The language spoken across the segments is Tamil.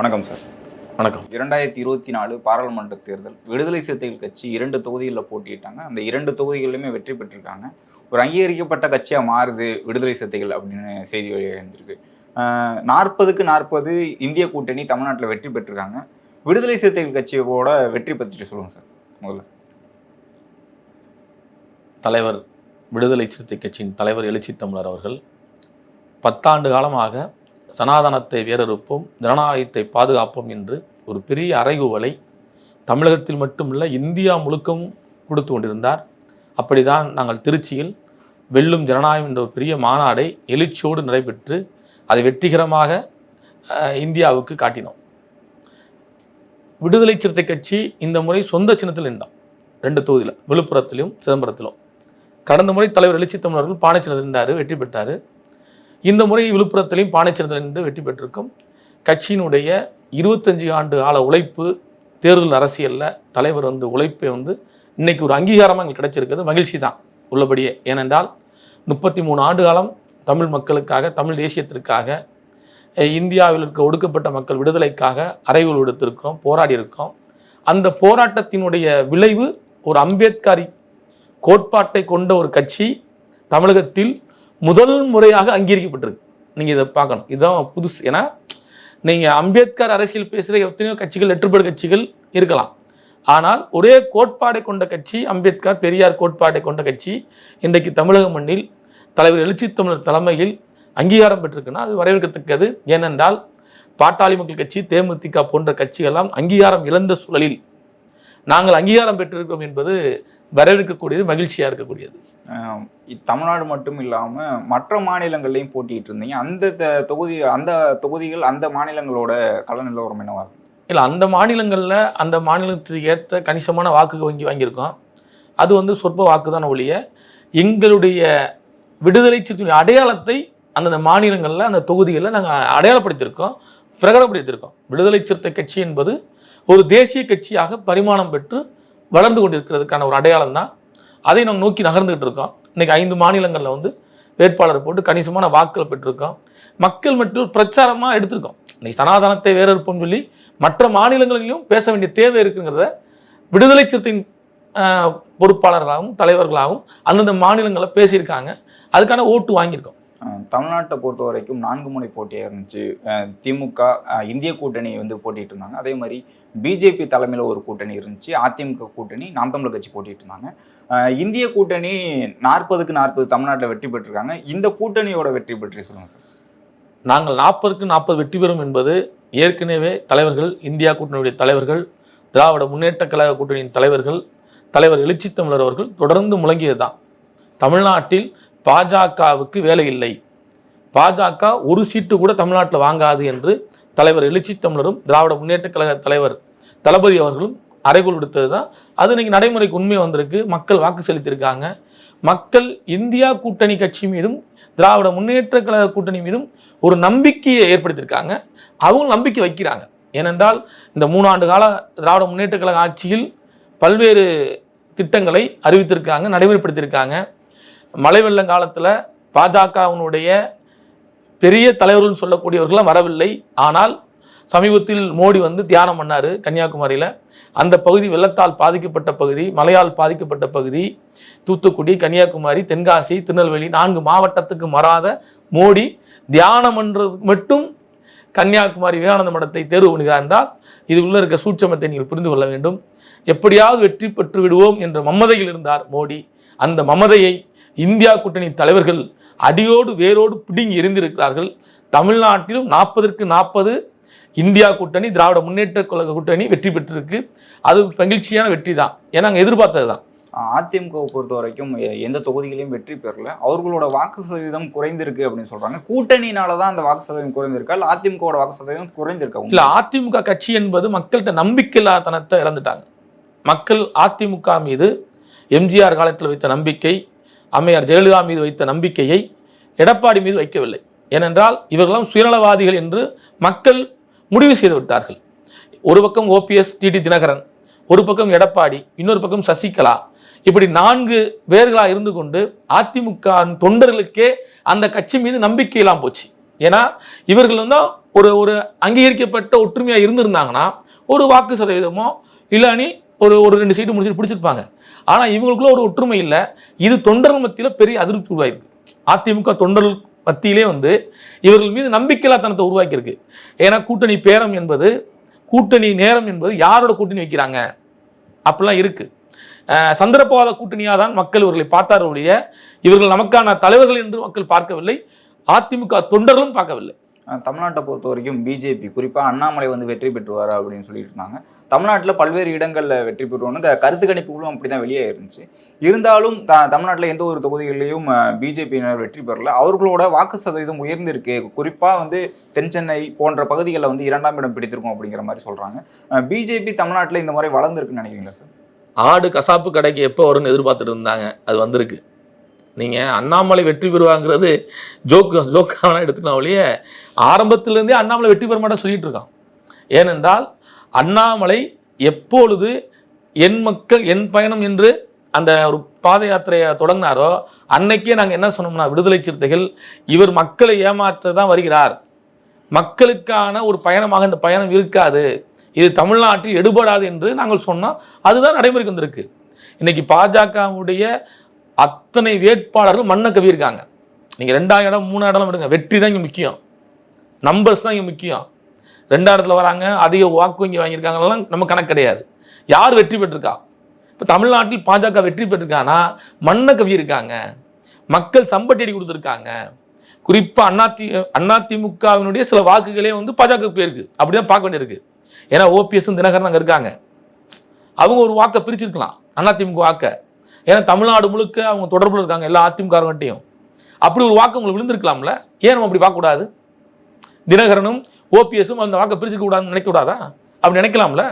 வணக்கம் சார் வணக்கம். இரண்டாயிரத்தி இருபத்தி நாலு பாராளுமன்ற தேர்தல் விடுதலை சிறுத்தைகள் கட்சி இரண்டு தொகுதிகளில் போட்டியிட்டாங்க. அந்த இரண்டு தொகுதிகளிலுமே வெற்றி பெற்றிருக்காங்க. ஒரு அங்கீகரிக்கப்பட்ட கட்சியாக மாறுது விடுதலை சிறுத்தைகள் அப்படின்னு செய்தி எழுந்திருக்கு நாற்பதுக்கு நாற்பது இந்திய கூட்டணி தமிழ்நாட்டில் வெற்றி பெற்றிருக்காங்க. விடுதலை சிறுத்தைகள் கட்சியோட வெற்றி பற்றி சொல்லுங்கள் சார் முதல்ல. தலைவர் விடுதலை சிறுத்தை கட்சியின் தலைவர் எழுச்சி தமிழர் அவர்கள் பத்தாண்டு காலமாக சனாதனத்தை வேறறுப்போம் ஜனநாயகத்தை பாதுகாப்போம் என்று ஒரு பெரிய அறைகூவலை தமிழகத்தில் மட்டுமல்ல இந்தியா முழுக்கவும் கொடுத்து கொண்டிருந்தார். அப்படிதான் நாங்கள் திருச்சியில் வெல்லும் ஜனநாயகம் என்ற ஒரு பெரிய மாநாடை எழுச்சியோடு நடைபெற்று அதை வெற்றிகரமாக இந்தியாவுக்கு காட்டினோம். விடுதலை சிறுத்தை கட்சி இந்த முறை சொந்த சின்னத்தில் நின்றோம் ரெண்டு தொகுதியில் விழுப்புரத்திலும் சிதம்பரத்திலும். கடந்த முறை தலைவர் எழுச்சி தமிழர்கள் பானைச்சின்னத்தில் நின்றார் வெற்றி பெற்றார். இந்த முறை விழுப்புரத்திலையும் பானைச்சின்னத்தில் நின்று வெற்றி பெற்றிருக்கும். கட்சியினுடைய இருபத்தஞ்சி ஆண்டு கால உழைப்பு தேர்தல் அரசியலில் தலைவர் வந்து உழைப்பை வந்து இன்னைக்கு ஒரு அங்கீகாரமாக எங்களுக்கு கிடைச்சிருக்கிறது. மகிழ்ச்சி தான் உள்ளபடியே. ஏனென்றால் முப்பத்தி மூணு ஆண்டு காலம் தமிழ் மக்களுக்காக தமிழ் தேசியத்திற்காக இந்தியாவில் இருக்க ஒடுக்கப்பட்ட மக்கள் விடுதலைக்காக அறைகள் விடுத்திருக்கிறோம் போராடி இருக்கோம். அந்த போராட்டத்தினுடைய விளைவு ஒரு அம்பேத்கரி கோட்பாட்டை கொண்ட ஒரு கட்சி தமிழகத்தில் முதல் முறையாக அங்கீகரிக்கப்பட்டிருக்கு. நீங்கள் இதை பார்க்கணும். இதுதான் புதுசு. ஏன்னா நீங்கள் அம்பேத்கர் அரசியல் பேசுகிற எத்தனையோ கட்சிகள் லெட்டர்பேர்டு கட்சிகள் இருக்கலாம். ஆனால் ஒரே கோட்பாடை கொண்ட கட்சி அம்பேத்கர் பெரியார் கோட்பாட்டை கொண்ட கட்சி இன்றைக்கு தமிழக மண்ணில் தலைவர் எழுச்சி தமிழர் தலைமையில் அங்கீகாரம் பெற்றிருக்குன்னா அது வரவேற்கத்தக்கது. ஏனென்றால் பாட்டாளி மக்கள் கட்சி தேமுதிக போன்ற கட்சிகள்லாம் அங்கீகாரம் இழந்த சூழலில் நாங்கள் அங்கீகாரம் பெற்றிருக்கிறோம் என்பது வரவேற்கக்கூடியது மகிழ்ச்சியாக இருக்கக்கூடியது. தமிழ்நாடு மட்டும் இல்லாமல் மற்ற மாநிலங்கள்லையும் போட்டிட்டு இருந்தீங்க. அந்த தொகுதி அந்த தொகுதிகள் அந்த மாநிலங்களோட கள நிலவரம் என்னவா இல்லை அந்த மாநிலங்களில் அந்த மாநிலத்துக்கு ஏற்ற கணிசமான வாக்கு வங்கி வாங்கியிருக்கோம். அது வந்து சொற்ப வாக்கு தான் ஒழிய எங்களுடைய விடுதலை சிறுத்தையின் அடையாளத்தை அந்தந்த மாநிலங்களில் அந்த தொகுதிகளில் நாங்கள் அடையாளப்படுத்தியிருக்கோம் பிரகடப்படுத்தியிருக்கோம் விடுதலை சிறுத்தை கட்சி என்பது ஒரு தேசிய கட்சியாக பரிமாணம் பெற்று வளர்ந்து கொண்டிருக்கிறதுக்கான ஒரு அடையாளம் தான் அதை நம்ம நோக்கி நகர்ந்துகிட்டு இருக்கோம். இன்னைக்கு ஐந்து மாநிலங்களில் வந்து வேட்பாளர் போட்டு கணிசமான வாக்குகள் பெற்றிருக்கோம். மக்கள் மட்டும் பிரச்சாரமாக எடுத்திருக்கோம். இன்னைக்கு சனாதனத்தை வேற இருப்போம்னு சொல்லி மற்ற மாநிலங்களிலும் பேச வேண்டிய தேவை இருக்குங்கிறத விடுதலை சிறுத்தையின் பொறுப்பாளர்களாகவும் தலைவர்களாகவும் அந்தந்த மாநிலங்களில் பேசியிருக்காங்க. அதுக்கான ஓட்டு வாங்கியிருக்கோம். தமிழ்நாட்டை பொறுத்த வரைக்கும் நான்கு முனை போட்டியாக இருந்துச்சு. திமுக இந்திய கூட்டணி வந்து போட்டிட்டு இருந்தாங்க. அதே மாதிரி பிஜேபி தலைமையில் ஒரு கூட்டணி இருந்துச்சு. அதிமுக கூட்டணி நாம் தமிழர் கட்சி போட்டிட்டு இருந்தாங்க. இந்திய கூட்டணி நாற்பதுக்கு நாற்பது தமிழ்நாட்டில் வெற்றி பெற்றிருக்காங்க. இந்த கூட்டணியோட வெற்றி பற்றி சொல்லுங்க சார். நாங்கள் நாற்பதுக்கு நாற்பது வெற்றி பெறும் என்பது ஏற்கனவே தலைவர்கள் இந்தியா கூட்டணியுடைய தலைவர்கள் திராவிட முன்னேற்ற கழக கூட்டணியின் தலைவர்கள் தலைவர் எழுச்சி தமிழர் அவர்கள் தொடர்ந்து முழங்கியது தான் தமிழ்நாட்டில் பாஜகவுக்கு வேலை இல்லை பாஜக ஒரு சீட்டு கூட தமிழ்நாட்டில் வாங்காது என்று தலைவர் எழுச்சி தமிழரும் திராவிட முன்னேற்ற கழக தலைவர் தளபதி அவர்களும் அறைகோல் விடுத்தது தான் அது இன்னைக்கு நடைமுறைக்கு உண்மை வந்திருக்கு. மக்கள் வாக்கு செலுத்தியிருக்காங்க. மக்கள் இந்தியா கூட்டணி கட்சி மீதும் திராவிட முன்னேற்ற கழக கூட்டணி மீதும் ஒரு நம்பிக்கையை ஏற்படுத்தியிருக்காங்க. அவங்க நம்பிக்கை வைக்கிறாங்க. ஏனென்றால் இந்த மூணாண்டு கால திராவிட முன்னேற்ற கழக ஆட்சியில் பல்வேறு திட்டங்களை அறிவித்திருக்காங்க நடைமுறைப்படுத்தியிருக்காங்க. மழை வெள்ளம் காலத்தில் பாஜகவினுடைய பெரிய தலைவர்கள் சொல்லக்கூடியவர்கள்லாம் வரவில்லை. ஆனால் சமீபத்தில் மோடி வந்து தியானம் பண்ணார் கன்னியாகுமரியில். அந்த பகுதி வெள்ளத்தால் பாதிக்கப்பட்ட பகுதி மலையால் பாதிக்கப்பட்ட பகுதி தூத்துக்குடி கன்னியாகுமரி தென்காசி திருநெல்வேலி நான்கு மாவட்டத்துக்கு மறாத மோடி தியானம் என்றது மட்டும் கன்னியாகுமரி விவேகானந்த மடத்தை தேர்வு பண்ணுகிறார் என்றால் இது உள்ள இருக்க சூட்சமத்தை நீங்கள் புரிந்து கொள்ள வேண்டும். எப்படியாவது வெற்றி பெற்று விடுவோம் என்ற மமதையில் இருந்தார் மோடி. அந்த மமதையை இந்தியா கூட்டணி தலைவர்கள் அடியோடு வேரோடு பிடுங்கி எறிந்திருக்கிறார்கள். தமிழ்நாட்டிலும் நாற்பதற்கு நாற்பது இந்தியா கூட்டணி திராவிட முன்னேற்ற கழக கூட்டணி வெற்றி பெற்றிருக்கு. அது மகிழ்ச்சியான வெற்றி தான். ஏன்னா நாங்கள் எதிர்பார்த்தது தான். அதிமுகவை பொறுத்த வரைக்கும் எந்த தொகுதிகளையும் வெற்றி பெறல. அவர்களோட வாக்கு சதவீதம் குறைந்திருக்கு அப்படின்னு சொல்றாங்க. கூட்டணினால தான் அந்த வாக்கு சதவீதம் குறைந்திருக்கா? இல்லை அதிமுகவோட வாக்கு சதவீதம் குறைந்திருக்கா? இல்ல அதிமுக கட்சி என்பது மக்கள்கிட்ட நம்பிக்கையில்லாதனத்தை இழந்துட்டாங்க. மக்கள் அதிமுக மீது எம்ஜிஆர் காலத்தில் வைத்த நம்பிக்கை அம்மையார் ஜெயலலிதா மீது வைத்த நம்பிக்கையை எடப்பாடி மீது வைக்கவில்லை. ஏனென்றால் இவர்களெல்லாம் சுயநலவாதிகள் என்று மக்கள் முடிவு செய்து விட்டார்கள். ஒரு பக்கம் ஓபிஎஸ் டிடி தினகரன் ஒரு பக்கம் எடப்பாடி இன்னொரு பக்கம் சசிகலா. இப்படி நான்கு பேர்களாக இருந்து கொண்டு அதிமுக தொண்டர்களுக்கே அந்த கட்சி மீது நம்பிக்கையெல்லாம் போச்சு. ஏன்னா இவர்கள் வந்து ஒரு ஒரு அங்கீகரிக்கப்பட்ட ஒற்றுமையாக இருந்திருந்தாங்கன்னா ஒரு வாக்கு சதவீதமோ இல்லானி ஒரு ஒரு ரெண்டு சீட்டு மூணு சீட்டு பிடிச்சிருப்பாங்க. ஆனா இவங்களுக்குள்ள ஒரு ஒற்றுமை இல்லை. இது தொண்டர்கள் மத்தியில பெரிய அதிருப்தி உருவாயிருக்கு. அதிமுக தொண்டர்கள் மத்தியிலே வந்து இவர்கள் மீது நம்பிக்கையில்லாத்தனத்தை உருவாக்கியிருக்கு. ஏன்னா கூட்டணி பேரம் என்பது கூட்டணி நேரம் என்பது யாரோட கூட்டணி வைக்கிறாங்க? அப்படிலாம் இருக்கு. சந்தர்ப்பவாத கூட்டணியாக தான் மக்கள் இவர்களை பார்த்தார் ஒழிய இவர்கள் நமக்கான தலைவர்கள் என்று மக்கள் பார்க்கவில்லை அதிமுக தொண்டர்களும் பார்க்கவில்லை. தமிழ்நாட்டை பொறுத்த வரைக்கும் பிஜேபி குறிப்பாக அண்ணாமலை வந்து வெற்றி பெற்றுவார் அப்படின்னு சொல்லிட்டு இருந்தாங்க. தமிழ்நாட்டில் பல்வேறு இடங்களில் வெற்றி பெறுவோன்னு கருத்து கணிப்புகளும் அப்படி தான் வெளியே இருந்துச்சு இருந்தாலும் த தமிழ்நாட்டில் எந்த ஒரு தொகுதிகளிலையும் பிஜேபியினர் வெற்றி பெறல. அவர்களோட வாக்கு சதவீதம் உயர்ந்திருக்கு. குறிப்பாக வந்து தென் சென்னை போன்ற பகுதிகளில் வந்து இரண்டாம் இடம் பிடித்திருக்கும் அப்படிங்கிற மாதிரி சொல்கிறாங்க பிஜேபி தமிழ்நாட்டில் இந்த மாதிரி வளர்ந்துருக்குன்னு நினைக்கிறீங்களா சார்? ஆடு கசாப்பு கடைக்கு எப்போ வரும்னு எதிர்பார்த்துட்டு இருந்தாங்க. அது வந்திருக்கு. நீங்கள் அண்ணாமலை வெற்றி பெறுவாங்கிறது ஜோக்கு ஜோக்காக எடுத்துக்கலாம் ஒழிய ஆரம்பத்திலேருந்தே அண்ணாமலை வெற்றி பெற மாட்டேன் சொல்லிட்டு இருக்கான். ஏனென்றால் அண்ணாமலை எப்பொழுது என் மக்கள் என் பயணம் என்று அந்த ஒரு பாத யாத்திரையை தொடங்கினாரோ அன்னைக்கே நாங்கள் என்ன சொன்னோம்னா விடுதலை சிறுத்தைகள் இவர் மக்களை ஏமாற்ற தான் வருகிறார். மக்களுக்கான ஒரு பயணமாக இந்த பயணம் இருக்காது. இது தமிழ்நாட்டில் எடுபடாது என்று நாங்கள் சொன்னோம். அதுதான் நடைமுறைக்கு வந்திருக்கு. இன்னைக்கு பாஜகவுடைய அத்தனை வேட்பாளர்கள் மண்ணை கவியிருக்காங்க நீங்கள் ரெண்டாயிரம் இடம் மூணாயிரம் இடம் விடுங்க வெற்றி தான் இங்கே முக்கியம். நம்பர்ஸ் தான் இங்கே முக்கியம். ரெண்டாயிரத்தில் வராங்க அதிக வாக்கு இங்கே வாங்கியிருக்காங்கலாம் நம்ம கணக்கு கிடையாது. யார் வெற்றி பெற்றிருக்கா? இப்போ தமிழ்நாட்டில் பாஜக வெற்றி பெற்றிருக்கானா? மண்ணை கவியிருக்காங்க மக்கள் சம்பட்டடி கொடுத்துருக்காங்க. குறிப்பாக அதிமுக அதிமுகவினுடைய சில வாக்குகளே வந்து பாஜக போயிருக்கு. அப்படிதான் பார்க்க வேண்டியிருக்கு. ஏன்னா ஓபிஎஸும் தினகரன் அங்கே இருக்காங்க. அவங்க ஒரு வாக்கை பிரிச்சிருக்கலாம். அதிமுக வாக்கை. ஏன்னா தமிழ்நாடு முழுக்க அவங்க தொடர்பில் இருக்காங்க எல்லா அதிமுகவர்கிட்டையும் அப்படி ஒரு வாக்கு உங்களுக்கு விழுந்திருக்கலாம்ல? ஏன் நம்ம அப்படி பார்க்கக்கூடாது? தினகரனும் ஓபிஎஸும் அந்த வாக்கை பிரிச்சுக்க கூடாதுன்னு நினைக்கக்கூடாதா? அப்படி நினைக்கலாம்ல?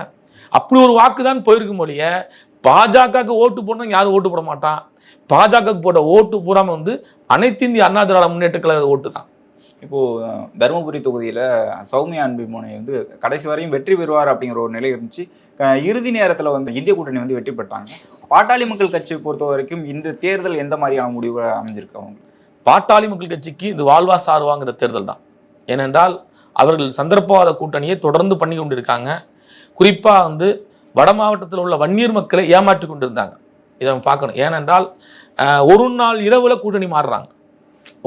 அப்படி ஒரு வாக்கு தான் போயிருக்கும் ஒழிய பாஜகவுக்கு ஓட்டு போடணும் யாரும் ஓட்டு போட மாட்டான். பாஜகவுக்கு போட்ட ஓட்டு போடாமல் வந்து அனைத்து இந்திய அண்ணா திராவிட முன்னேற்ற கழக ஓட்டு தான் இப்போது தருமபுரி தொகுதியில் சௌமியா அன்பிமோனை வந்து கடைசி வரையும் வெற்றி பெறுவார் அப்படிங்கிற ஒரு நிலை இருந்துச்சு. இறுதி நேரத்தில் வந்து இந்திய கூட்டணி வந்து வெற்றி பெற்றாங்க. பாட்டாளி மக்கள் கட்சியை பொறுத்த வரைக்கும் இந்த தேர்தல் எந்த மாதிரியான முடிவு அமைஞ்சிருக்கு அவங்க பாட்டாளி மக்கள் கட்சிக்கு இது வாழ்வா சார்வாங்கிற தேர்தல் தான். ஏனென்றால் அவர்கள் சந்தர்ப்பவாத கூட்டணியை தொடர்ந்து பண்ணி கொண்டிருக்காங்க. குறிப்பாக வந்து வட மாவட்டத்தில் உள்ள வன்னியர் மக்களை ஏமாற்றி கொண்டிருந்தாங்க. இதை நம்ம பார்க்கணும். ஏனென்றால் ஒரு நாள் இரவில் கூட்டணி மாறுறாங்க.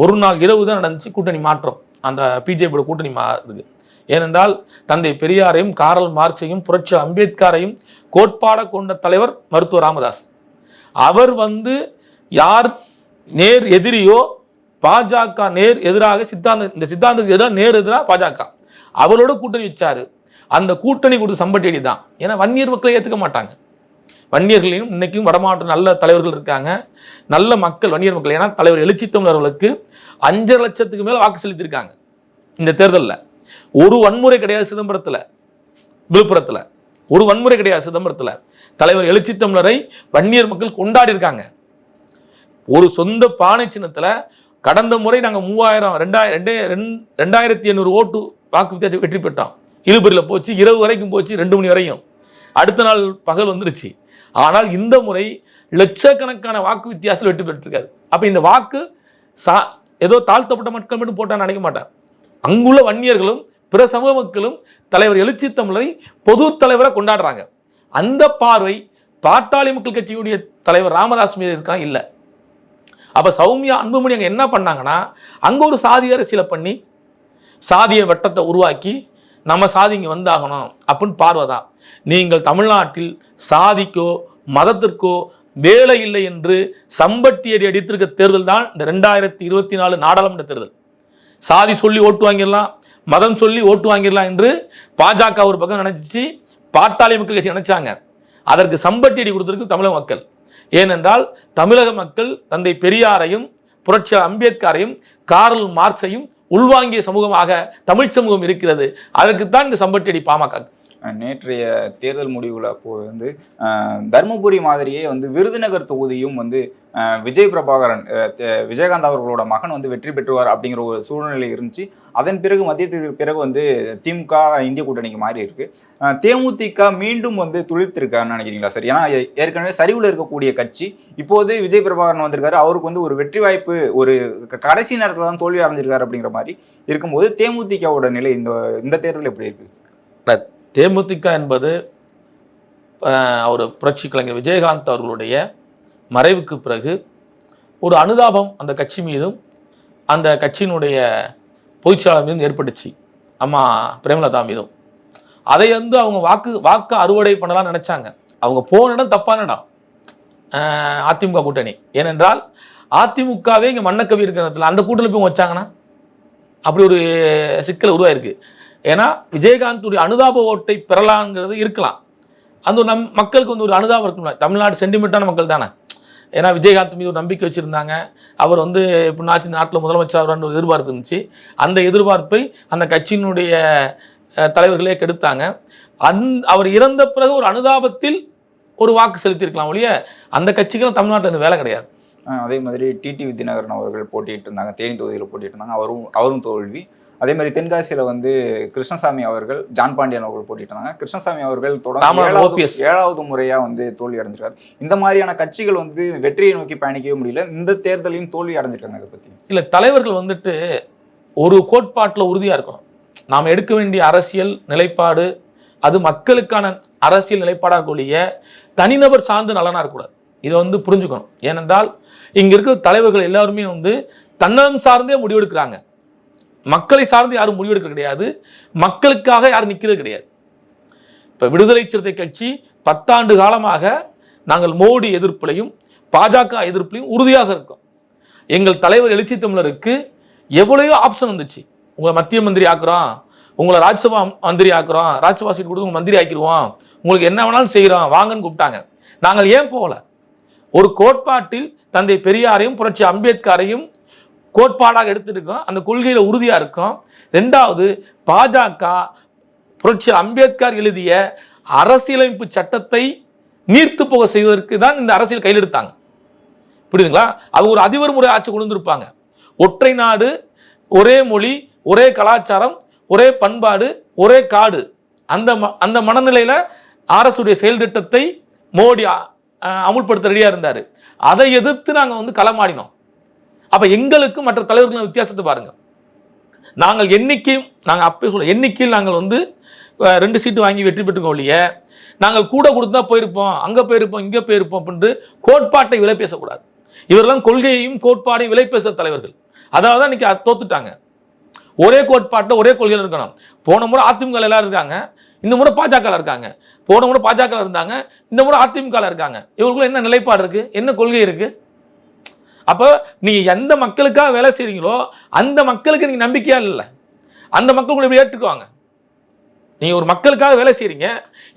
ஒரு நாள் இரவு தான் நடந்துச்சு கூட்டணி மாற்றம். அந்த பிஜேபியோட கூட்டணி மாறுது. ஏனென்றால் தந்தை பெரியாரையும் காரல் மார்க்ஸையும் புரட்சி அம்பேத்கரையும் கோட்பாட கொண்ட தலைவர் மருத்துவர் ராமதாஸ். அவர் வந்து யார் நேர் எதிரியோ பாஜக நேர் எதிராக சித்தாந்த இந்த சித்தாந்தத்துக்கு எதிராக நேர் எதிராக பாஜக. அவரோட கூட்டணி வச்சாரு. அந்த கூட்டணி கொடுத்து சம்பட்டியடி தான். ஏன்னா வன்னியர் மக்களை ஏற்றுக்க மாட்டாங்க. வன்னியர்களையும் இன்றைக்கும் வடமாவட்ட நல்ல தலைவர்கள் இருக்காங்க. நல்ல மக்கள் வன்னியர் மக்கள். ஏன்னா தலைவர் எழுச்சி தமிழர்களுக்கு அஞ்சரை லட்சத்துக்கு மேலே வாக்கு செலுத்தியிருக்காங்க. இந்த தேர்தலில். ஒரு வன்முறை கிடையாது சிதம்பரத்தில். விழுப்புரத்தில். ஒரு வன்முறை கிடையாது சிதம்பரத்தில். தலைவர் எழுச்சி தமிழரை வன்னியர் மக்கள் கொண்டாடி இருக்காங்க ஒரு சொந்த பானை சின்னத்தில் கடந்த முறை நாங்கள் மூவாயிரம் ரெண்டாயிரம் ரெண்டே ரெண்- ரெண்டாயிரத்தி எண்ணூறு ஓட்டு வாக்கு வித்தியாசம் வெற்றி பெற்றோம். இழுபறியில் போச்சு இரவு வரைக்கும் போச்சு ரெண்டு மணி வரையும். அடுத்த நாள் பகல் வந்துருச்சு. ஆனால் இந்த முறை லட்சக்கணக்கான வாக்கு வித்தியாசத்தில் வெற்றி பெற்றிருக்காரு. அப்போ இந்த வாக்கு சா ஏதோ தாழ்த்தப்பட்ட மக்கள் மட்டும் போட்டான்னு நினைக்க மாட்டேன் அங்குள்ள வன்னியர்களும் பிற சமூக மக்களும் தலைவர் எழுச்சி தமிழரை பொது தலைவரை கொண்டாடுறாங்க. அந்த பார்வை பாட்டாளி மக்கள் கட்சியுடைய தலைவர் ராமதாஸ் மீது இருக்கா இல்லை. அப்போ சௌமியா அன்புமணி அங்கே என்ன பண்ணாங்கன்னா அங்கே ஒரு சாதி அரசியலை பண்ணி சாதிய வட்டத்தை உருவாக்கி நம்ம சாதி இங்கே வந்தாகணும் அப்படின்னு பார்வை தான் நீங்கள் தமிழ்நாட்டில் சாதிக்கோ மதத்திற்கோ வேலை இல்லை என்று சம்பட்டியடி அடித்திருக்க தேர்தல் தான் இந்த ரெண்டாயிரத்தி இருபத்தி நாலு நாடாளுமன்ற தேர்தல். சாதி சொல்லி ஓட்டு வாங்கிடலாம் மதம் சொல்லி ஓட்டு வாங்கிடலாம் என்று பாஜக ஒரு பக்கம் நினைச்சிச்சு. பாட்டாளி மக்கள் கட்சி நினைச்சாங்க. அதற்கு சம்பட்டி அடி கொடுத்திருக்கு தமிழக மக்கள். ஏனென்றால் தமிழக மக்கள் தந்தை பெரியாரையும் புரட்சி அம்பேத்கரையும் காரல் மார்க்ஸையும் உள்வாங்கிய சமூகமாக தமிழ் சமூகம் இருக்கிறது. அதற்குத்தான் இந்த சம்பட்டி அடி பாமக நேற்றைய தேர்தல் முடிவுல அப்போ வந்து தருமபுரி மாதிரியே வந்து விருதுநகர் தொகுதியும் வந்து விஜய் பிரபாகரன் தே- விஜயகாந்த் அவர்களோட மகன் வந்து வெற்றி பெற்றுவார் அப்படிங்கிற ஒரு சூழ்நிலை இருந்துச்சு. அதன் பிறகு மத்தியத்துக்கு பிறகு வந்து திமுக இந்திய கூட்டணிக்கு மாறி இருக்கு. தேமுதிக மீண்டும் வந்து துளித்திருக்கான்னு நினைக்கிறீங்களா சார்? ஏன்னா ஏற்கனவே சரிவில் இருக்கக்கூடிய கட்சி. இப்போது விஜய் பிரபாகரன் வந்திருக்காரு. அவருக்கு வந்து ஒரு வெற்றி வாய்ப்பு ஒரு க- கடைசி நேரத்தில் தான் தோல்வி அடைஞ்சிருக்காரு அப்படிங்கிற மாதிரி இருக்கும்போது தேமுதிகவோட நிலை இந்த இந்த தேர்தல் எப்படி இருக்கு? தேமுதிக என்பது அவர் புரட்சி கலைஞர் விஜயகாந்த் அவர்களுடைய மறைவுக்கு பிறகு ஒரு அனுதாபம் அந்த கட்சி மீதும் அந்த கட்சியினுடைய பொதுச்செயலாளர் மீதும் ஏற்பட்டுச்சு. அம்மா பிரேமலதா மீதும். அதை வந்து அவங்க வாக்கு வாக்கு அறுவடை பண்ணலாம்னு நினச்சாங்க. அவங்க போன இடம் தப்பான இடம். அதிமுக கூட்டணி. ஏனென்றால் அதிமுகவே இங்கே மன்னக்கவி இருக்கிற இடத்துல அந்த கூட்டத்தில் போய் வச்சாங்கன்னா அப்படி ஒரு சிக்கல் உருவாயிருக்கு. ஏன்னா விஜயகாந்துடைய அனுதாப ஓட்டை பெறலாங்கிறது இருக்கலாம். அந்த ஒரு நம் மக்களுக்கு வந்து ஒரு அனுதாபம் இருக்கும்ல. தமிழ்நாடு சென்டிமெண்ட்டான மக்கள் தானே. ஏன்னா விஜயகாந்த் மீது ஒரு நம்பிக்கை வச்சுருந்தாங்க. அவர் வந்து எப்படின்னாச்சு நாட்டில் முதலமைச்சர் ஒரு எதிர்பார்ப்பு இருந்துச்சு. அந்த எதிர்பார்ப்பை அந்த கட்சியினுடைய தலைவர்களே கெடுத்தாங்க. அந் அவர் இறந்த பிறகு ஒரு அனுதாபத்தில் ஒரு வாக்கு செலுத்தியிருக்கலாம் ஒழிய அந்த கட்சிக்கெல்லாம் தமிழ்நாட்டில் வேலை கிடையாது. அதே மாதிரி டிடி வித்யநகரன் அவர்கள் போட்டிட்டு இருந்தாங்க தேனி தொகுதியில் போட்டிட்டு இருந்தாங்க அவரும் அவரும் தோல்வி. அதே மாதிரி தென்காசியில வந்து கிருஷ்ணசாமி அவர்கள் ஜான் பாண்டியன் அவர்கள் போட்டிட்டு இருந்தாங்க கிருஷ்ணசாமி அவர்கள் தொடர்ந்து ஏழாவது OPS. ஏழாவது முறையா வந்து தோல்வி அடைஞ்சிருக்காரு. இந்த மாதிரியான கட்சிகள் வந்து வெற்றியை நோக்கி பயணிக்கவே முடியல. இந்த தேர்தலையும் தோல்வி அடைஞ்சிருக்காங்க இதை பத்தி. இல்லை தலைவர்கள் வந்துட்டு ஒரு கோட்பாட்டில் உறுதியாக இருக்கணும். நாம் எடுக்க வேண்டிய அரசியல் நிலைப்பாடு அது மக்களுக்கான அரசியல் நிலைப்பாடாக இருக்கக்கூடிய தனிநபர் சார்ந்து நலனாக இருக்கக்கூடாது. இதை வந்து புரிஞ்சுக்கணும். ஏனென்றால் இங்கே இருக்கிற தலைவர்கள் எல்லாருமே வந்து தன்னலம் சார்ந்தே முடிவெடுக்கிறாங்க. மக்களை சார்ந்து யாரும் முடிவெடுக்க கிடையாது. மக்களுக்காக யாரும் நிற்கிறது கிடையாது. இப்போ விடுதலை சிறுத்தை கட்சி பத்தாண்டு காலமாக நாங்கள் மோடி எதிர்ப்புலையும் பாஜக எதிர்ப்புலையும் உறுதியாக இருக்கோம். எங்கள் தலைவர் எழுச்சி தமிழருக்கு எவ்வளையோ ஆப்ஷன் வந்துச்சு. உங்களை மத்திய மந்திரி ஆக்குறோம் உங்களை ராஜ்யசபா மந்திரி ஆக்குறோம் ராஜ்யசபா சீட் கொடுத்து மந்திரி ஆக்கிடுவோம் உங்களுக்கு என்ன வேணாலும் செய்கிறோம் வாங்கன்னு கூப்பிட்டாங்க. நாங்கள் ஏன் போகல? ஒரு கோட்பாட்டில் தந்தை பெரியாரையும் புரட்சி அம்பேத்கரையும் கோட்பாடாக எடுத்துருக்கோம். அந்த கொள்கையில் உறுதியாக இருக்கும். ரெண்டாவது பாஜக புரட்சி அம்பேத்கர் எழுதிய அரசியலமைப்பு சட்டத்தை நீர்த்து போக செய்வதற்கு தான் இந்த அரசியல் கையில் எடுத்தாங்க புரியுதுங்களா? அவங்க ஒரு அதிபர் முறை ஆட்சி கொண்டு வந்திருப்பாங்க ஒற்றை நாடு ஒரே மொழி ஒரே கலாச்சாரம் ஒரே பண்பாடு ஒரே காடு. அந்த ம- அந்த மனநிலையில் அரசுடைய செயல் திட்டத்தை மோடி அமுல்படுத்த ரெடியாக இருந்தார். அதை எதிர்த்து நாங்கள் வந்து களமாடினோம். அப்போ எங்களுக்கு மற்ற தலைவர்களும் வித்தியாசத்தை பாருங்க. நாங்கள் எண்ணிக்கையும் நாங்கள் அப்பயே சொல்ல எண்ணிக்கையில் நாங்கள் வந்து ரெண்டு சீட்டு வாங்கி வெற்றி பெற்றுக்கோம் ஒழிய நாங்கள் கூட கொடுத்தா போயிருப்போம் அங்கே போயிருப்போம் இங்கே போயிருப்போம் அப்படின்ட்டு கோட்பாட்டை விலை பேசக்கூடாது. இவரெல்லாம் கொள்கையையும் கோட்பாடையும் விலை பேசுகிற தலைவர்கள். அதாவது தான் இன்றைக்கி தோத்துட்டாங்க. ஒரே கோட்பாட்டில் ஒரே கொள்கையில் இருக்கணும். போன முறை அதிமுக எல்லாரும் இருக்காங்க இந்த முறை பாஜக இருக்காங்க. போன முறை பாஜக இருந்தாங்க இந்த முறை அதிமுக இருக்காங்க. இவங்களுக்குள்ள என்ன நிலைப்பாடு இருக்குது என்ன கொள்கை இருக்குது அப்போ நீங்கள் எந்த மக்களுக்காக வேலை செய்கிறீங்களோ அந்த மக்களுக்கு நீங்கள் நம்பிக்கையா இல்லை. அந்த மக்கள் கூட ஏற்றுக்குவாங்க. நீங்கள் ஒரு மக்களுக்காக வேலை செய்கிறீங்க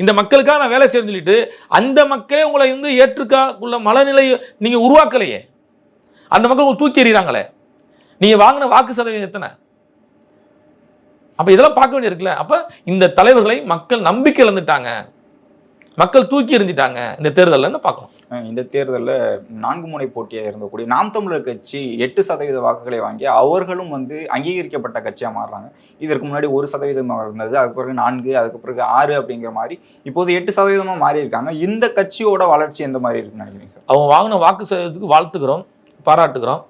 இந்த மக்களுக்காக நான் வேலை செய்யணும்னு சொல்லிட்டு அந்த மக்களே உங்களை வந்து ஏற்றுக்கா உள்ள மனநிலையை நீங்கள் உருவாக்கலையே. அந்த மக்கள் உங்களை தூக்கி எறிகிறாங்களே. நீங்கள் வாங்கின வாக்கு சதவீதம் எத்தனை? அப்போ இதெல்லாம் பார்க்க வேண்டியிருக்குல்ல அப்போ இந்த தலைவர்களை மக்கள் நம்பிக்கை இழந்துட்டாங்க மக்கள் தூக்கி எறிஞ்சிட்டாங்க இந்த தேர்தல்ல பார்க்கணும். இந்த தேர்தலில் நான்கு முனை போட்டியாக இருந்தக்கூடிய நாம் தமிழர் கட்சி எட்டு சதவீத வாக்குகளை வாங்கி அவர்களும் வந்து அங்கீகரிக்கப்பட்ட கட்சியாக மாறுறாங்க. இதற்கு முன்னாடி ஒரு சதவீதம் இருந்தது அதுக்கு பிறகு நான்கு அதுக்கு பிறகு ஆறு அப்படிங்கிற மாதிரி இப்போது எட்டு சதவீதமாக மாறி இருக்காங்க இந்த கட்சியோட வளர்ச்சி எந்த மாதிரி இருக்குன்னு நினைக்கிறீங்க சார்? அவங்க வாங்கின வாக்கு சதவீதத்துக்கு வாழ்த்துக்கிறோம் பாராட்டுக்கிறோம்.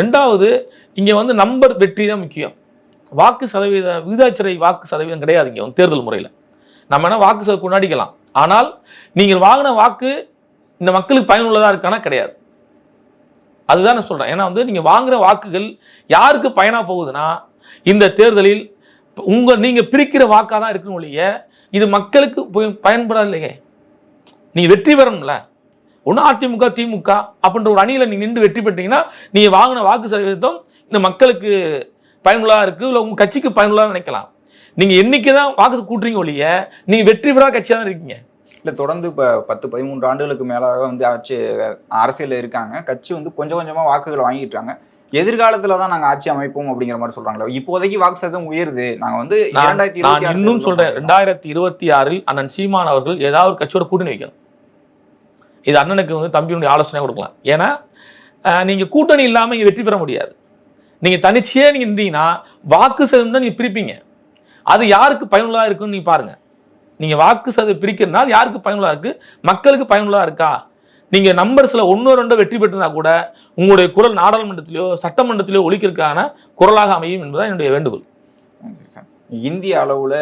ரெண்டாவது இங்கே வந்து நம்பர் வெற்றி தான் முக்கியம். வாக்கு சதவீத விகிதாச்சரை வாக்கு சதவீதம் கிடையாது இங்கே தேர்தல் முறையில். நம்ம என்ன வாக்கு சதவீதம் கொண்டாடிக்கலாம் ஆனால் நீங்கள் வாங்கின வாக்கு இந்த மக்களுக்கு பயனுள்ளதாக இருக்கானா? கிடையாது. அதுதான் நான் சொல்கிறேன் ஏன்னா வந்து நீங்கள் வாங்குகிற வாக்குகள் யாருக்கு பயனாக போகுதுன்னா இந்த தேர்தலில் உங்கள் நீங்கள் பிரிக்கிற வாக்காக தான் இருக்கணும் ஒழிய இது மக்களுக்கு பயன்படாது இல்லையே. நீங்கள் வெற்றி பெறணும்ல. ஒன்று அதிமுக திமுக அப்படின்ற ஒரு அணியில் நீங்கள் நின்று வெற்றி பெற்றீங்கன்னா நீங்கள் வாங்கின வாக்கு சதவீதம் இந்த மக்களுக்கு பயனுள்ளதாக இருக்குது இல்லை உங்கள் கட்சிக்கு பயனுள்ளதாக நினைக்கலாம். நீங்கள் எண்ணிக்கை தான் வாக்கு கூட்டுறீங்க ஒழிய நீங்கள் வெற்றி பெறாத கட்சியாக தான் இருக்கீங்க. இல்லை தொடர்ந்து இப்போ பத்து பதிமூன்று ஆண்டுகளுக்கு மேலாக வந்து ஆட்சி அரசியலில் இருக்காங்க. கட்சி வந்து கொஞ்சம் கொஞ்சமாக வாக்குகள் வாங்கிட்டாங்க. எதிர்காலத்துல தான் நாங்க ஆட்சி அமைப்போம் அப்படிங்கிற மாதிரி சொல்றாங்களே இப்போதைக்கு வாக்கு சதவீதம் உயருது. நாங்க வந்து இரண்டாயிரத்தி இன்னும் சொல்றேன். ரெண்டாயிரத்தி இருபத்தி ஆறில் அண்ணன் சீமான் அவர்கள் ஏதாவது ஒரு கட்சியோட கூட்டணி வைக்கணும். இது அண்ணனுக்கு வந்து தம்பியுடைய ஆலோசனை கொடுக்கலாம். ஏன்னா நீங்க கூட்டணி இல்லாம இங்க வெற்றி பெற முடியாது. நீங்க தனிச்சே நீங்க இருந்தீங்கன்னா வாக்கு சதவீதம் தான் நீங்க பிரிப்பீங்க. அது யாருக்கு பயனுள்ளதாக இருக்குன்னு நீங்கள் பாருங்கள் நீங்கள் வாக்கு சதவீதம் பிரிக்கிறனால யாருக்கு பயனுள்ளதாக இருக்குது மக்களுக்கு பயனுள்ளதாக இருக்கா? நீங்கள் நம்பர்ஸில் ஒன்றோ ரெண்டோ வெற்றி பெற்றிருந்தா கூட உங்களுடைய குரல் நாடாளுமன்றத்திலேயோ சட்டமன்றத்திலேயோ ஒழிக்கிறதுக்கான குரலாக அமையும் என்பதுதான் என்னுடைய வேண்டுகோள். சரி சார். இந்திய அளவில்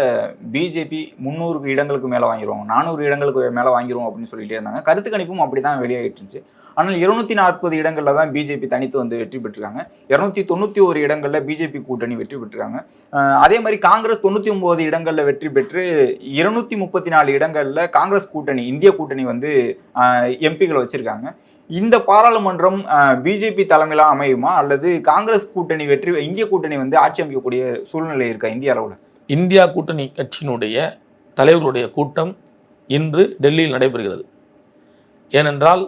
பிஜேபி முந்நூறு இடங்களுக்கு மேலே வாங்கிருவோம் நானூறு இடங்களுக்கு மேலே வாங்கிருவோம் அப்படின்னு சொல்லிகிட்டே இருந்தாங்க. கருத்து கணிப்பும் அப்படிதான் வெளியாகிட்டு இருந்துச்சு ஆனால் இருநூத்தி நாற்பது இடங்களில் தான் பிஜேபி தனித்து வந்து வெற்றி பெற்றிருக்காங்க. இரநூத்தி தொண்ணூற்றி ஒரு இடங்களில் பிஜேபி கூட்டணி வெற்றி பெற்றிருக்காங்க. அதே மாதிரி காங்கிரஸ் தொண்ணூற்றி ஒம்பது இடங்களில் வெற்றி பெற்று இருநூத்தி முப்பத்தி நாலு இடங்களில் காங்கிரஸ் கூட்டணி இந்திய கூட்டணி வந்து எம்பிகளை வச்சுருக்காங்க. இந்த பாராளுமன்றம் பிஜேபி தலைமையிலாம் அமையுமா? அல்லது காங்கிரஸ் கூட்டணி வெற்றி இந்திய கூட்டணி வந்து ஆட்சி அமைக்கக்கூடிய சூழ்நிலை இருக்கா இந்திய அளவில்? இந்தியா கூட்டணி கட்சியினுடைய தலைவர்களுடைய கூட்டம் இன்று டெல்லியில் நடைபெறுகிறது. ஏனென்றால்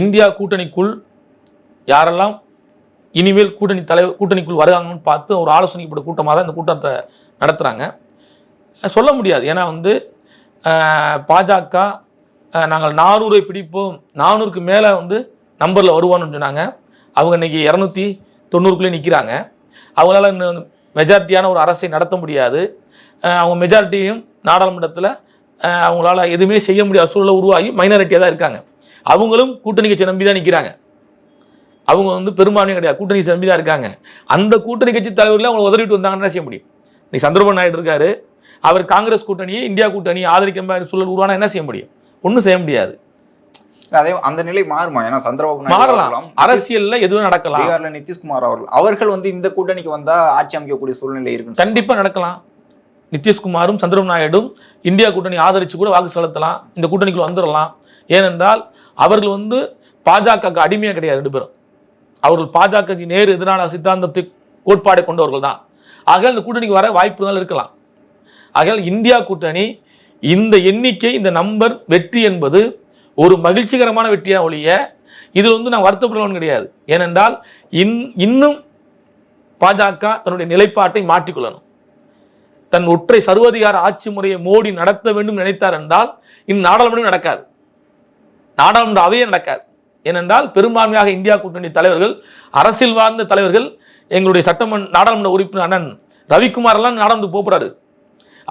இந்தியா கூட்டணிக்குள் யாரெல்லாம் இனிமேல் கூட்டணி தலைவர் கூட்டணிக்குள் வருவாங்கன்னு பார்த்து ஒரு ஆலோசனைப்பட்ட கூட்டமாக தான் இந்த கூட்டத்தை நடத்துகிறாங்க சொல்ல முடியாது. ஏன்னா வந்து பாஜக நாங்கள் நானூரை பிடிப்போம். நானூறுக்கு மேலே வந்து நம்பரில் வருவான்னு சொன்னாங்க. அவங்க இன்னைக்கு இரநூத்தி தொண்ணூறுக்குள்ளே நிற்கிறாங்க அவங்களால இன்னும் மெஜாரிட்டியான ஒரு அரசை நடத்த முடியாது. அவங்க மெஜாரிட்டியும் நாடாளுமன்றத்தில் அவங்களால எதுவுமே செய்ய முடியாத சூழலை உருவாகி மைனாரிட்டியாக தான் இருக்காங்க. அவங்களும் கூட்டணி கட்சி நம்பி தான் நிற்கிறாங்க அவங்க வந்து பெரும்பான்மையும் கிடையாது. கூட்டணி கட்சி நம்பி தான் இருக்காங்க. அந்த கூட்டணி கட்சி தலைவர்கள் அவங்களை உதறிட்டு வந்தாங்கன்னா என்ன செய்ய முடியும்? இன்னைக்கு சந்திரபாபு நாயுடு இருக்காரு. அவர் காங்கிரஸ் கூட்டணியை இந்தியா கூட்டணியை ஆதரிக்க சூழல் உருவானா என்ன செய்ய முடியும்? ஒன்றும் செய்ய முடியாது. அதே அந்த நிலை மாறுமா? ஏன்னா சந்திரபாபு மாறலாம். அரசியல்ல எதுவும் நடக்கலாம். பீகார்ல நிதிஷ்குமார் அவர்கள் அவர்கள் வந்து இந்த கூட்டணிக்கு வந்தா ஆட்சி அமைக்கக்கூடிய சூழ்நிலை இருக்கு கண்டிப்பா நடக்கலாம். நிதிஷ்குமாரும் சந்திரபாபு நாயுடும் இந்தியா கூட்டணி ஆதரிச்சு கூட வாக்கு செலுத்தலாம். இந்த கூட்டணிக்குள்ள வந்துடலாம் ஏனென்றால் அவர்கள் வந்து பாஜகவுக்கு அடிமையா கிடையாது ரெண்டு பேரும். அவர்கள் பாஜகவுக்கு நேர் எதிரான சித்தாந்தத்தை கோட்பாடை கொண்டவர்கள் தான். ஆகையால் இந்த கூட்டணிக்கு வர வாய்ப்புகள் இருக்கலாம். ஆகையால் இந்தியா கூட்டணி இந்த எண்ணிக்கை இந்த நம்பர் வெற்றி என்பது ஒரு மகிழ்ச்சிகரமான வெற்றியா ஒழிய இதில் வந்து நான் வருத்தப்படுறவன் கிடையாது. ஏனென்றால் இன் இன்னும் பாஜக தன்னுடைய நிலைப்பாட்டை மாற்றிக்கொள்ளணும். தன் ஒற்றை சர்வதிகார ஆட்சி முறையை மோடி நடத்த வேண்டும் நினைத்தார் என்றால் இன் நாடாளுமன்றம் நடக்காது. நாடாளுமன்ற அவையே நடக்காது. ஏனென்றால் பெரும்பான்மையாக இந்தியா கூட்டணி தலைவர்கள் அரசியல் வாழ்ந்த தலைவர்கள் எங்களுடைய சட்டமன்ற நாடாளுமன்ற உறுப்பினர் அண்ணன் ரவிக்குமார் எல்லாம் நாடாளுமன்ற போகிறாரு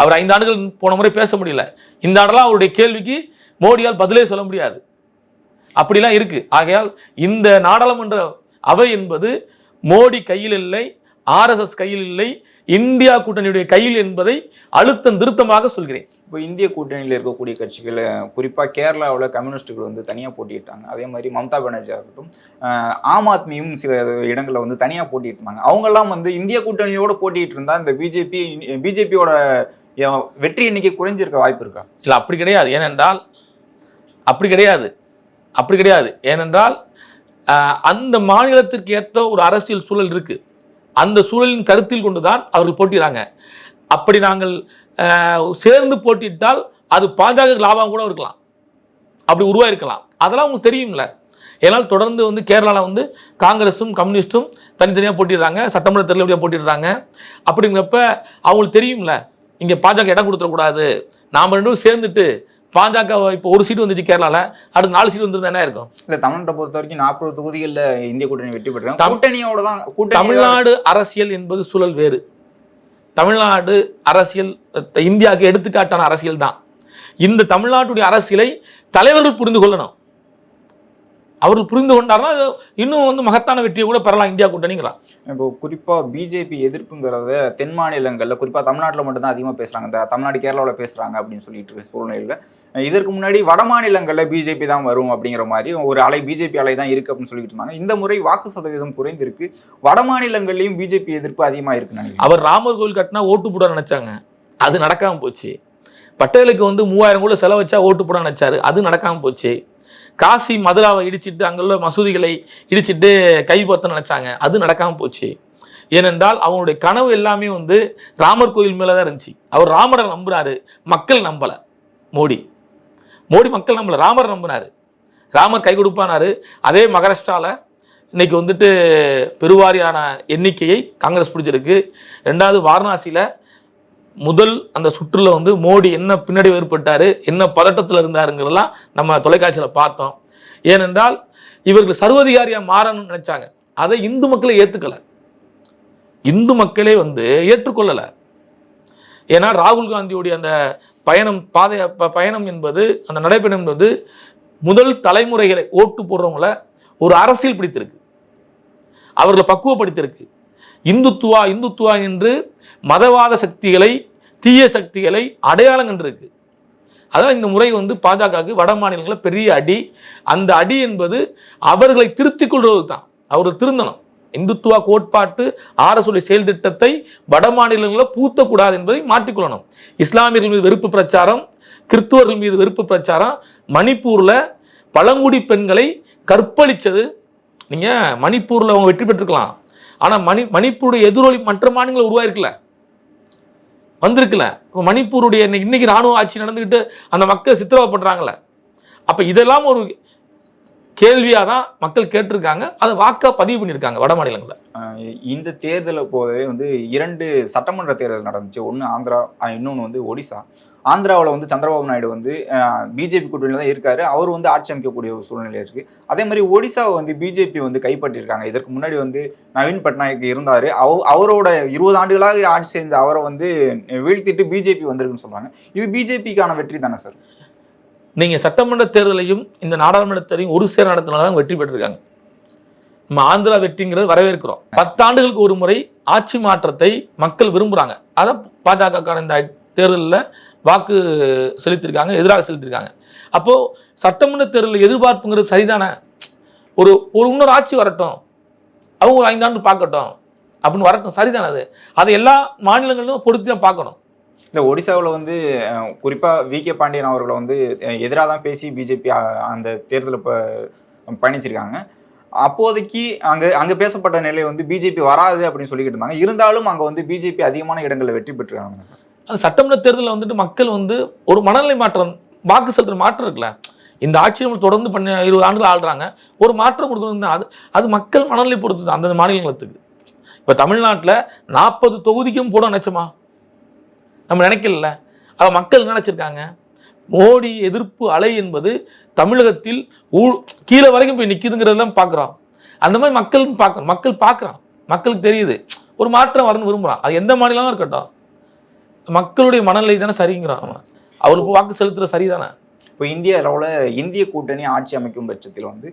அவர் ஐந்து ஆண்டுகள் போன முறை பேச முடியல. இந்த ஆண்டெல்லாம் அவருடைய கேள்விக்கு மோடியால் பதிலே சொல்ல முடியாது. அப்படிலாம் இருக்கு. ஆகையால் இந்த நாடாளுமன்ற அவை என்பது மோடி கையில் இல்லை ஆர்எஸ்எஸ் கையில் இல்லை இந்தியா கூட்டணியுடைய கையில் என்பதை அழுத்தம் திருத்தமாக சொல்கிறேன். இப்போ இந்திய கூட்டணியில் இருக்கக்கூடிய கட்சிகள் குறிப்பாக கேரளாவில் கம்யூனிஸ்டுகள் வந்து தனியாக போட்டிட்டாங்க அதே மாதிரி மம்தா பானர்ஜி ஆகட்டும் ஆம் ஆத்மியும் சில இடங்களில் வந்து தனியாக போட்டிட்டு இருந்தாங்க அவங்கெல்லாம் வந்து இந்திய கூட்டணியோட போட்டிட்டு இருந்தால் இந்த பிஜேபி பிஜேபியோட வெற்றி எண்ணிக்கை குறைஞ்சிருக்க வாய்ப்பு இருக்கா? இல்லை அப்படி கிடையாது. ஏனென்றால் அப்படி கிடையாது. அப்படி கிடையாது. ஏனென்றால் அந்த மாநிலத்திற்கு ஏற்ற ஒரு அரசியல் சூழல் இருக்கு. அந்த சூழலின் கருத்தில் கொண்டுதான் அவர்கள் போட்டிடுறாங்க அப்படி நாங்கள் சேர்ந்து போட்டியிட்டால் அது பாஜக லாபம் கூட இருக்கலாம். அப்படி உருவாயிருக்கலாம். அதெல்லாம் உங்களுக்கு தெரியும்ல. ஏன்னால் தொடர்ந்து வந்து கேரளாவில் வந்து காங்கிரஸும் கம்யூனிஸ்ட்டும் தனித்தனியாக போட்டிடுறாங்க சட்டமன்ற தேர்தலில் போட்டிடுறாங்க அப்படிங்கிறப்ப அவங்களுக்கு தெரியும்ல. இங்கே பாஜக இடம் கொடுத்துடக்கூடாது. நாம் ரெண்டும் சேர்ந்துட்டு பாஜக இப்போ ஒரு சீட்டு வந்துச்சு கேரளாவில் அடுத்து நாலு சீட்டு வந்துருந்தா என்ன இருக்கும் இல்லை தமிழ்நாட்டை பொறுத்த வரைக்கும் நாற்பது தொகுதிகளில் இந்திய கூட்டணி வெற்றி பெற்றாங்க கூட்டணியோட தான் தமிழ்நாடு அரசியல் என்பது சூழல் வேறு. தமிழ்நாடு அரசியல் இந்தியாவுக்கு எடுத்துக்காட்டான அரசியல் தான். இந்த தமிழ்நாட்டுடைய அரசியலை தலைவர்கள் புரிந்து கொள்ளணும். அவர்கள் புரிந்து கொண்டாருன்னா அது இன்னும் வந்து மகத்தான வெற்றியை கூட பெறலாம் இந்தியா கூட்டணிங்கிறான் இப்போ குறிப்பா பிஜேபி எதிர்ப்புங்கிறத தென் மாநிலங்கள்ல குறிப்பா தமிழ்நாட்டில் மட்டும்தான் அதிகமாக பேசுறாங்க. இந்த தமிழ்நாடு கேரளாவில் பேசுறாங்க அப்படின்னு சொல்லிட்டு இருக்க சூழ்நிலையில இதற்கு முன்னாடி வட மாநிலங்கள்ல பிஜேபி தான் வரும் அப்படிங்கிற மாதிரி ஒரு அலை பிஜேபி அலை தான் இருக்கு அப்படின்னு சொல்லிட்டு இருந்தாங்க. இந்த முறை வாக்கு சதவீதம் குறைந்திருக்கு. வட மாநிலங்கள்லயும் பிஜேபி எதிர்ப்பு அதிகமா இருக்குன்னு அவர் ராமர் கோயில் கட்டினா ஓட்டு போட நினைச்சாங்க. அது நடக்காம போச்சு. பட்டேலுக்கு வந்து மூவாயிரம் கோடி செலவு வச்சா ஓட்டு போட நினைச்சாரு. அது நடக்காம போச்சு. காசி மதுராவை இடிச்சிட்டு அங்குள்ள மசூதிகளை இடிச்சிட்டு கைப்பற்ற நினைச்சாங்க. அது நடக்காமல் போச்சு. ஏனென்றால் அவனுடைய கனவு எல்லாமே வந்து ராமர் கோயில் மேலே தான் இருந்துச்சு. அவர் ராமரை நம்புறாரு. மக்கள் நம்பலை. மோடி. மோடி மக்கள் நம்பலை. ராமர் நம்புனாரு. ராமர் கை கொடுப்பானாரு. அதே மகாராஷ்டிராவில் இன்னைக்கு வந்துட்டு பெருவாரியான எண்ணிக்கையை காங்கிரஸ் பிடிச்சிருக்கு. ரெண்டாவது வாரணாசியில் முதல் அந்த சுற்றுல வந்து மோடி என்ன பின்னாடி ஏற்பட்டாரு என்ன பதட்டத்தில் இருந்தாருங்கிறதெல்லாம் நம்ம தொலைக்காட்சியில் பார்த்தோம். ஏனென்றால் இவர்கள் சர்வதிகாரியாக மாறணும்னு நினைச்சாங்க. அதை இந்து மக்களை ஏற்றுக்கலை இந்து மக்களே வந்து ஏற்றுக்கொள்ளலை. ஏன்னா ராகுல் காந்தியுடைய அந்த பயணம் பாதை ப- பயணம் என்பது அந்த நடைபயணம் என்பது முதல் தலைமுறைகளை ஓட்டு போடுறவங்கள ஒரு அரசியல் பிடித்திருக்கு. அவர்களை பக்குவப்படுத்தியிருக்கு. இந்துத்துவா இந்துத்துவா என்று மதவாத சக்திகளை தீய சக்திகளை அடையாளம் கண்டிருக்கு. அதனால் இந்த முறை வந்து பாஜகவுக்கு வட மாநிலங்களில் பெரிய அடி. அந்த அடி என்பது அவர்களை திருத்திக் கொள்வது தான் அவர்கள் திருந்தணும். இந்துத்துவா கோட்பாட்டு ஆரசுடைய செயல் திட்டத்தை வட மாநிலங்களில் பூத்தக்கூடாது என்பதை மாற்றிக்கொள்ளணும் இஸ்லாமியர்கள் மீது வெறுப்பு பிரச்சாரம் கிறித்துவர்கள் மீது வெறுப்பு பிரச்சாரம் மணிப்பூரில் பழங்குடி பெண்களை கற்பழிச்சது. நீங்கள் மணிப்பூரில் அவங்க வெற்றி பெற்றுக்கலாம் ஆனால் மணி மணிப்பூருடைய எதிரொலி மற்ற மாநிலங்கள் உருவாயிருக்குல்ல? வந்திருக்கல இப்போ மணிப்பூருடைய இன்னைக்கு இன்னைக்கு ராணுவ ஆட்சி நடந்துக்கிட்டு அந்த மக்கள் சித்திரவதை பண்றாங்கல்ல அப்போ இதெல்லாம் ஒரு கேள்வியாக தான் மக்கள் கேட்டிருக்காங்க. அதை வாக்கா பதிவு பண்ணியிருக்காங்க வட மாநிலங்களில். இந்த தேர்தலை போதவே வந்து இரண்டு சட்டமன்ற தேர்தல் நடந்துச்சு. ஒன்று ஆந்திரா இன்னொன்று வந்து ஒடிசா. ஆந்திராவில் வந்து சந்திரபாபு நாயுடு வந்து பிஜேபி கூட்டணியில் தான் இருக்காரு. அவர் வந்து ஆட்சி அமைக்கக்கூடிய ஒரு சூழ்நிலை இருக்கு. அதே மாதிரி ஒடிசாவை வந்து பிஜேபி வந்து கைப்பற்றியிருக்காங்க. இதற்கு முன்னாடி வந்து நவீன் பட்நாயக் இருந்தார். அவ அவரோட இருபது ஆண்டுகளாக ஆட்சி செய்த அவரை வந்து வீழ்த்திட்டு பிஜேபி வந்திருக்குன்னு சொல்கிறாங்க இது பிஜேபிக்கான வெற்றி தானே சார்? நீங்கள் சட்டமன்ற தேர்தலையும் இந்த நாடாளுமன்ற தேர்தலையும் ஒரு சேர நடத்தினால தான் வெற்றி பெற்றிருக்காங்க. நம்ம ஆந்திரா வெற்றிங்கிறது வரவேற்கிறோம். பத்தாண்டுகளுக்கு ஒரு முறை ஆட்சி மாற்றத்தை மக்கள் விரும்புகிறாங்க அதை பாஜக இந்த தேர்தலில் வாக்கு செலுத்தியிருக்காங்க எதிராக செலுத்தியிருக்காங்க அப்போது சட்டமன்ற தேர்தலில் எதிர்பார்ப்புங்கிறது சரிதானே? ஒரு ஒரு இன்னொரு ஆட்சி வரட்டும். அவங்க ஒரு ஐந்தாண்டு பார்க்கட்டும். அப்படின்னு வரட்டும். சரிதானே அது? அதை எல்லா மாநிலங்களிலும் பொறுத்து தான் பார்க்கணும். இந்த ஒடிசாவில் வந்து குறிப்பாக வி. கே. பாண்டியன் அவர்களை வந்து எதிராக தான் பேசி பிஜேபி அந்த தேர்தலில் இப்போ பயணிச்சிருக்காங்க. அப்போதைக்கு அங்கே அங்கே பேசப்பட்ட நிலை வந்து பிஜேபி வராது அப்படின்னு சொல்லிக்கிட்டு இருந்தாங்க. இருந்தாலும் அங்கே வந்து பிஜேபி அதிகமான இடங்களில் வெற்றி பெற்றுருக்காங்க சார். அந்த சட்டமன்ற தேர்தலில் வந்துட்டு மக்கள் வந்து ஒரு மனநிலை மாற்றம் வாக்கு செலுத்துகிற மாற்றம் இருக்குல்ல? இந்த ஆட்சி நம்ம தொடர்ந்து பண்ண இருபது ஆண்டுகள் ஆள்றாங்க. ஒரு மாற்றம் கொடுக்கணும் அது அது மக்கள் மனநிலை பொறுத்தது அந்தந்த மாநிலங்களுக்கு. இப்போ தமிழ்நாட்டில் நாற்பது தொகுதிக்கும் போட நினைச்சோமா? நம்ம நினைக்கல அவ மக்கள் நினச்சிருக்காங்க? மோடி எதிர்ப்பு அலை என்பது தமிழகத்தில் ஊ கீழே வரைக்கும் போய் நிற்கிதுங்கிறதெல்லாம் பார்க்குறோம். அந்த மாதிரி மக்கள் பார்க்கணும். மக்கள் பார்க்குறான். மக்களுக்கு தெரியுது. ஒரு மாற்றம் வரணும்னு விரும்புகிறான் அது எந்த மாநிலமும் இருக்கட்டும். மக்களுடைய மனநிலை தானே சரிங்கிறான் அவன். அவருக்கு வாக்கு செலுத்துற சரிதானே? இப்போ இந்திய அளவில் இந்திய கூட்டணி ஆட்சி அமைக்கும் பட்சத்தில் வந்து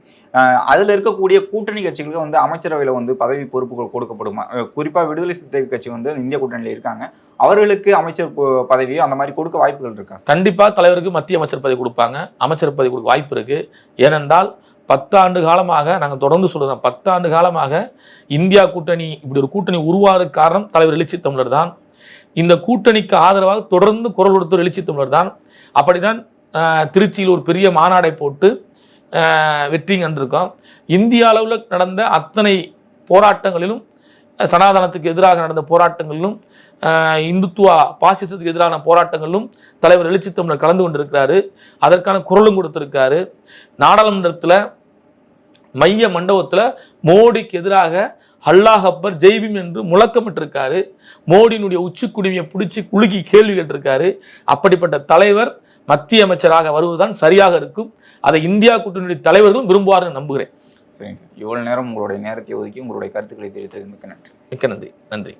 அதுல இருக்கக்கூடிய கூட்டணி கட்சிகளுக்கு வந்து அமைச்சரவையில் வந்து பதவி பொறுப்புகள் கொடுக்கப்படுமா. அஹ், குறிப்பா விடுதலை சிறுத்தை கட்சி வந்து இந்திய கூட்டணியில் இருக்காங்க. அவர்களுக்கு அமைச்சர் பதவியோ அந்த மாதிரி கொடுக்க வாய்ப்புகள் இருக்கா சார்? கண்டிப்பா தலைவருக்கு மத்திய அமைச்சர் பதவி கொடுப்பாங்க. அமைச்சர் பதவி கொடுக்க வாய்ப்பு இருக்கு. ஏனென்றால் பத்தாண்டு காலமாக நாங்கள் தொடர்ந்து சொல்றோம் பத்தாண்டு காலமாக இந்தியா கூட்டணி இப்படி ஒரு கூட்டணி உருவாகிறதுக்கு காரணம் தலைவர் எழுச்சி தமிழர் தான். இந்த கூட்டணிக்கு ஆதரவாக தொடர்ந்து குரல் கொடுத்தவர் எழுச்சி தமிழர் தான். அப்படிதான் திருச்சியில் ஒரு பெரிய மாநாடை போட்டு ஆஹ், வெற்றி கண்டிருக்கோம். இந்திய அளவில் நடந்த அத்தனை போராட்டங்களிலும் சனாதனத்துக்கு எதிராக நடந்த போராட்டங்களிலும் இந்துத்துவா பாசிசத்துக்கு எதிரான போராட்டங்களிலும் தலைவர் எழுச்சி தமிழர் கலந்து கொண்டிருக்கிறாரு. அதற்கான குரலும் கொடுத்திருக்காரு. நாடாளுமன்றத்தில் மைய மண்டபத்தில் மோடிக்கு எதிராக அல்லாஹ் அக்பர் ஜெய்பீம் என்று முழக்கமிட்டிருக்காரு. மோடியினுடைய உச்சி குடுமியை பிடிச்சி குலுக்கி கேள்வி கேட்டிருக்காரு. அப்படிப்பட்ட தலைவர் மத்திய அமைச்சராக வருவதுதான் சரியாக இருக்கும். அதை இந்தியா கூட்டணியுடைய தலைவர்களும் விரும்புவார்கள் நம்புகிறேன். சரிங்க சார். இவ்வளவு நேரம் உங்களுடைய நேரத்தை ஒதுக்கி உங்களுடைய கருத்துக்களை தெரிவித்தது மிக்க நன்றி. மிக்க நன்றி. நன்றி.